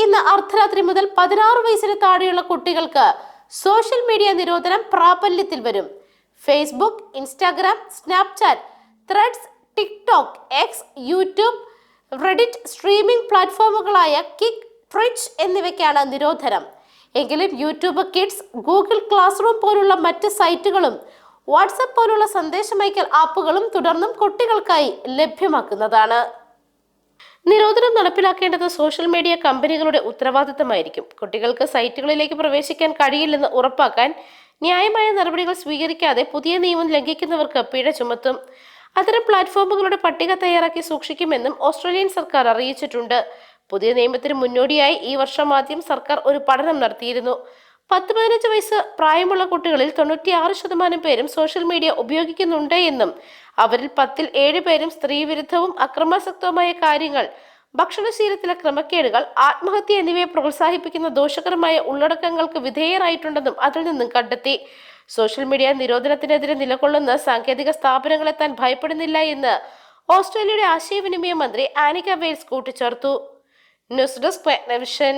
ഇന്ന് അർദ്ധരാത്രി മുതൽ പതിനാറ് വയസ്സിന് താഴെയുള്ള കുട്ടികൾക്ക് സോഷ്യൽ മീഡിയ നിരോധനം പ്രാബല്യത്തിൽ വരും. Facebook Instagram Snapchat Threads TikTok X YouTube Reddit streaming പ്ലാറ്റ്ഫോമുകളായ Kick Twitch എന്നിവയ്ക്കാണ് നിരോധനം. എങ്കിലും YouTube Kids Google Classroom പോലുള്ള മറ്റ് സൈറ്റുകളും വാട്സപ്പ് പോലുള്ള സന്ദേശമയക്കൽ ആപ്പുകളും തുടർന്നും കുട്ടികൾക്കായി ലഭ്യമാക്കുന്നതാണ്. നടപ്പിലാക്കേണ്ടത് സോഷ്യൽ മീഡിയ കമ്പനികളുടെ ഉത്തരവാദിത്തമായിരിക്കും. കുട്ടികൾക്ക് സൈറ്റുകളിലേക്ക് പ്രവേശിക്കാൻ കഴിയില്ലെന്ന് ഉറപ്പാക്കാൻ ന്യായമായ നടപടികൾ സ്വീകരിക്കാതെ പുതിയ നിയമം ലംഘിക്കുന്നവർക്ക് പിഴ ചുമത്തും. അത്തരം പ്ലാറ്റ്ഫോമുകളുടെ പട്ടിക തയ്യാറാക്കി സൂക്ഷിക്കുമെന്നും ഓസ്ട്രേലിയൻ സർക്കാർ അറിയിച്ചിട്ടുണ്ട്. പുതിയ നിയമത്തിന് മുന്നോടിയായി ഈ വർഷം ആദ്യം സർക്കാർ ഒരു പഠനം നടത്തിയിരുന്നു. പത്ത് പതിനഞ്ച് വയസ്സ് പ്രായമുള്ള കുട്ടികളിൽ തൊണ്ണൂറ്റിയാറ് ശതമാനം പേരും സോഷ്യൽ മീഡിയ ഉപയോഗിക്കുന്നുണ്ട് എന്നും അവരിൽ പത്തിൽ ഏഴ് പേരും സ്ത്രീവിരുദ്ധവും അക്രമാസക്തവുമായ കാര്യങ്ങൾ ഭക്ഷണശീലത്തിലെ ക്രമക്കേടുകൾ ആത്മഹത്യ എന്നിവയെ പ്രോത്സാഹിപ്പിക്കുന്ന ദോഷകരമായ ഉള്ളടക്കങ്ങൾക്ക് വിധേയരായിട്ടുണ്ടെന്നും അതിൽ നിന്നും കണ്ടെത്തി. സോഷ്യൽ മീഡിയ നിരോധനത്തിനെതിരെ നിലകൊള്ളുന്ന സാങ്കേതിക സ്ഥാപനങ്ങളെ താൻ ഭയപ്പെടുന്നില്ല എന്ന് ഓസ്ട്രേലിയയുടെ ആശയവിനിമയ മന്ത്രി ആനിക വെയിൽസ് കൂട്ടിച്ചേർത്തു. News desk vision